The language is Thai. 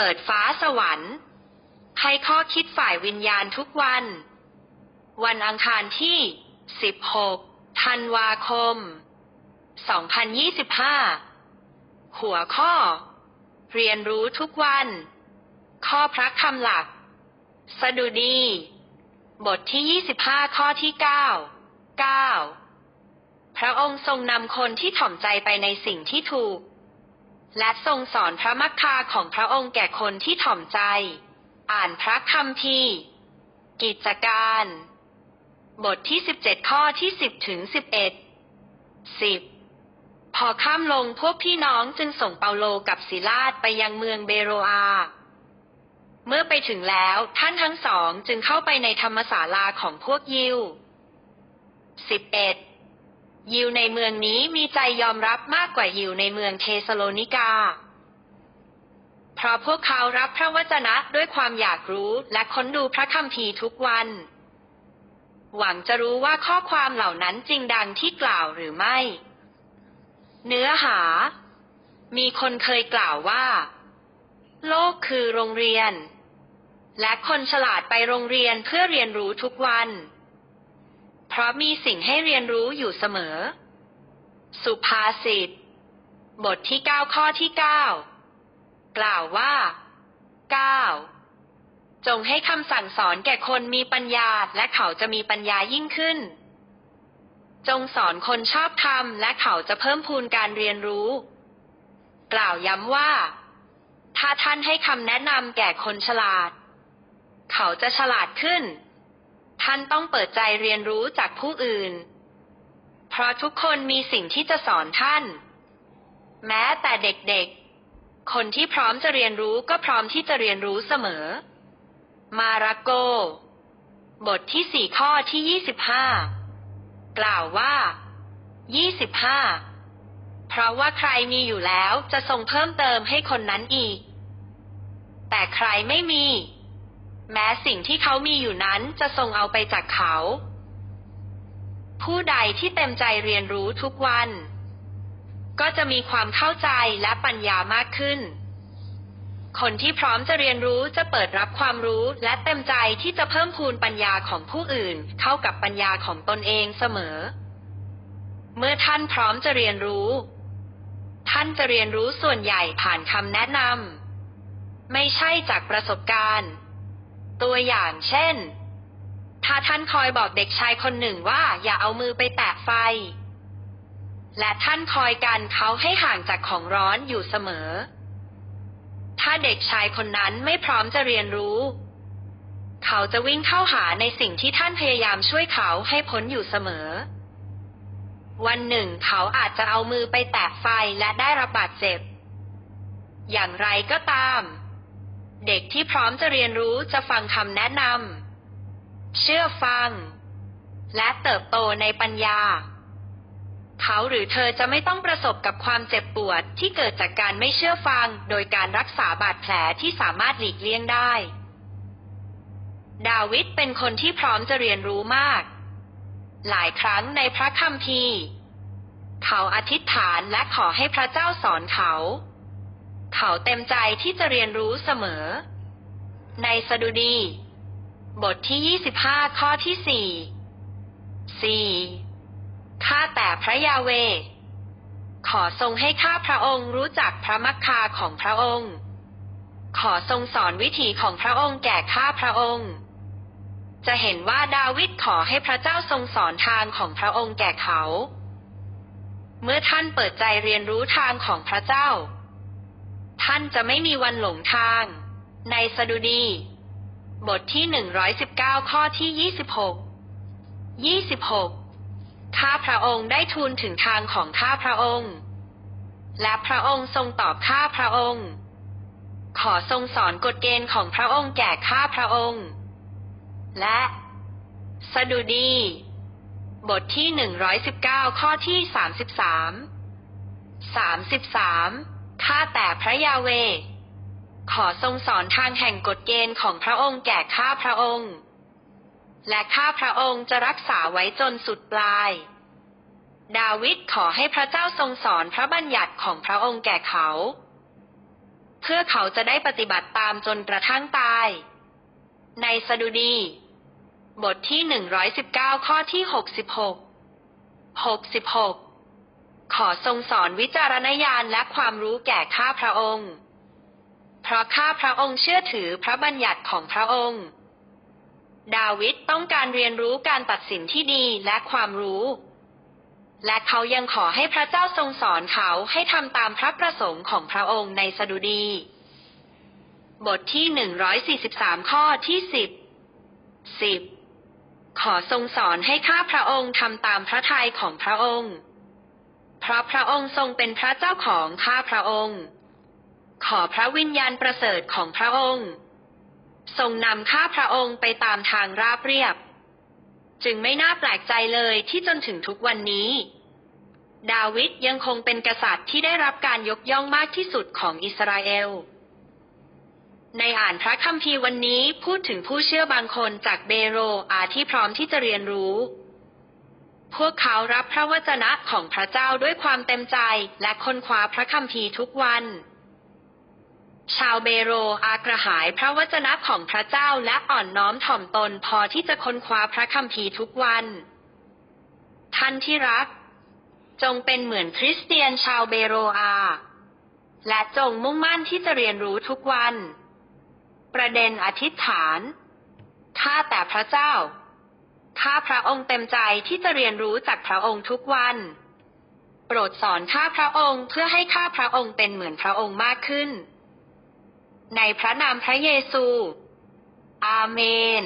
เปิดฟ้าสวรรค์ ให้ข้อคิดฝ่ายวิญญาณทุกวัน วันอังคารที่ 16 ธันวาคม 2025 หัวข้อ เรียนรู้ทุกวัน ข้อพระคำหลัก สดุดี บทที่ 25 ข้อที่ 9 9พระองค์ทรงนำคนที่ถ่อมใจไปในสิ่งที่ถูก และทรงสอนพระมักคาของพระองค์แก่คนที่ถ่อมใจ อ่านพระคัมภีร์กิจการ บทที่ 17 ข้อที่ 10 ถึง 11 10 พอข้ามลงพวกพี่น้องจึงส่งเปาโลกับศิลาดไปยังเมืองเบโรอา เมื่อไปถึงแล้วท่านทั้งสองจึงเข้าไปในธรรมศาลาของพวกยิว 11. ยิวในเมืองนี้มีใจยอมรับมากกว่ายิวในเมืองเทสโลนิกา เพราะพวกเขารับพระวจนะด้วยความอยากรู้และค้นดูพระคัมภีร์ทุกวัน หวังจะรู้ว่าข้อความเหล่านั้นจริงดังที่กล่าวหรือไม่ เนื้อหา มีคนเคยกล่าวว่า โลกคือโรงเรียน และคนฉลาดไปโรงเรียนเพื่อเรียนรู้ทุกวัน เพราะมีสิ่งให้เรียนรู้อยู่เสมอ สุภาษิต บทที่เก้าข้อที่เก้ากล่าวว่าเก้าจงให้คำสั่งสอนแก่คนมีปัญญาและเขาจะมีปัญญายิ่งขึ้น จงสอนคนชอบธรรมและเขาจะเพิ่มพูนการเรียนรู้ กล่าวย้ำว่า ถ้าท่านให้คำแนะนำแก่คนฉลาด เขาจะฉลาดขึ้น ท่านต้องเปิดใจเรียนรู้จากผู้อื่น เพราะทุกคนมีสิ่งที่จะสอนท่าน แม้แต่เด็กๆ คนที่พร้อมจะเรียนรู้ก็พร้อมที่จะเรียนรู้เสมอ มาราโก บทที่สี่ข้อที่ยี่สิบห้ากล่าวว่ายี่สิบห้าเพราะว่าใครมีอยู่แล้วจะทรงเพิ่มเติมให้คนนั้นอีก แต่ใครไม่มี แม้สิ่งที่เขามีอยู่นั้นจะทรงเอาไปจากเขา ผู้ใดที่เต็มใจเรียนรู้ทุกวัน ก็จะมีความเข้าใจและปัญญามากขึ้น คนที่พร้อมจะเรียนรู้จะเปิดรับความรู้และเต็มใจที่จะเพิ่มพูนปัญญาของผู้อื่น เข้ากับปัญญาของตนเองเสมอ เมื่อท่านพร้อมจะเรียนรู้ ท่านจะเรียนรู้ส่วนใหญ่ผ่านคำแนะนำไม่ใช่จากประสบการณ์ ตัวอย่างเช่น ถ้าท่านคอยบอกเด็กชายคนหนึ่งว่าอย่าเอามือไปแตะไฟ และท่านคอยกันเขาให้ห่างจากของร้อนอยู่เสมอ ถ้าเด็กชายคนนั้นไม่พร้อมจะเรียนรู้ เขาจะวิ่งเข้าหาในสิ่งที่ท่านพยายามช่วยเขาให้พ้นอยู่เสมอ วันหนึ่งเขาอาจจะเอามือไปแตะไฟและได้รับบาดเจ็บ อย่างไรก็ตาม เด็กที่พร้อมจะเรียนรู้จะฟังคำแนะนำ เชื่อฟัง และเติบโตในปัญญา เขาหรือเธอจะไม่ต้องประสบกับความเจ็บปวดที่เกิดจากการไม่เชื่อฟัง โดยการรักษาบาดแผลที่สามารถหลีกเลี่ยงได้ ดาวิดเป็นคนที่พร้อมจะเรียนรู้มาก หลายครั้งในพระคัมภีร์ เขาอธิษฐานและขอให้พระเจ้าสอนเขา เขาเต็มใจที่จะเรียนรู้เสมอ ในสดุดี บทที่ 25 ข้อที่ 4 4. ข้าแต่พระยาเว ขอทรงให้ข้าพระองค์รู้จักพระมักคาของพระองค์ ขอทรงสอนวิถีของพระองค์แก่ข้าพระองค์ จะเห็นว่าดาวิดขอให้พระเจ้าทรงสอนทางของพระองค์แก่เขา เมื่อท่านเปิดใจเรียนรู้ทางของพระเจ้า ท่านจะไม่มีวันหลงทาง ในสดุดี บทที่ 119 ข้อที่ 26 26 ข้าพระองค์ได้ทูลถึงทางของข้าพระองค์ และพระองค์ทรงตอบข้าพระองค์ ขอทรงสอนกฎเกณฑ์ของพระองค์แก่ข้าพระองค์ และ สดุดี บทที่ 119 ข้อที่ 33 33 ข้าแต่พระยาเว ขอทรงสอนทางแห่งกฎเกณฑ์ของพระองค์แก่ข้าพระองค์ และข้าพระองค์จะรักษาไว้จนสุดปลาย ดาวิดขอให้พระเจ้าทรงสอนพระบัญญัติของพระองค์แก่เขา เพื่อเขาจะได้ปฏิบัติตามจนกระทั่งตาย ในสดุดี บทที่ 119 ข้อที่ 66 66 ขอทรงสอนวิจารณญาณและความรู้แก่ข้าพระองค์ เพราะข้าพระองค์เชื่อถือพระบัญญัติของพระองค์ ดาวิดต้องการเรียนรู้การตัดสินที่ดีและความรู้ และเขายังขอให้พระเจ้าทรงสอนเขาให้ทำตามพระประสงค์ของพระองค์ในสดุดี บทที่ 143 ข้อที่ 10 10ขอทรงสอนให้ข้าพระองค์ทำตามพระทัยของพระองค์ เพราะพระองค์ทรงเป็นพระเจ้าของข้าพระองค์ ขอพระวิญญาณประเสริฐของพระองค์ ทรงนำข้าพระองค์ไปตามทางราบเรียบ จึงไม่น่าแปลกใจเลยที่จนถึงทุกวันนี้ ดาวิดยังคงเป็นกษัตริย์ที่ได้รับการยกย่องมากที่สุดของอิสราเอล ในอ่านพระคัมภีร์วันนี้พูดถึงผู้เชื่อบางคนจากเบโรอาที่พร้อมที่จะเรียนรู้ พวกเขารับพระวจนะของพระเจ้าด้วยความเต็มใจและค้นคว้าพระคัมภีร์ทุกวัน ชาวเบโรอากระหายพระวจนะของพระเจ้าและอ่อนน้อมถ่อมตนพอที่จะค้นคว้าพระคัมภีร์ทุกวัน ท่านที่รัก จงเป็นเหมือนคริสเตียนชาวเบโรอา และจงมุ่งมั่นที่จะเรียนรู้ทุกวัน ประเด็นอธิษฐานข้าแต่พระเจ้า ข้าพระองค์เต็มใจที่จะเรียนรู้จากพระองค์ทุกวัน โปรดสอนข้าพระองค์เพื่อให้ข้าพระองค์เป็นเหมือนพระองค์มากขึ้น ในพระนามพระเยซู อาเมน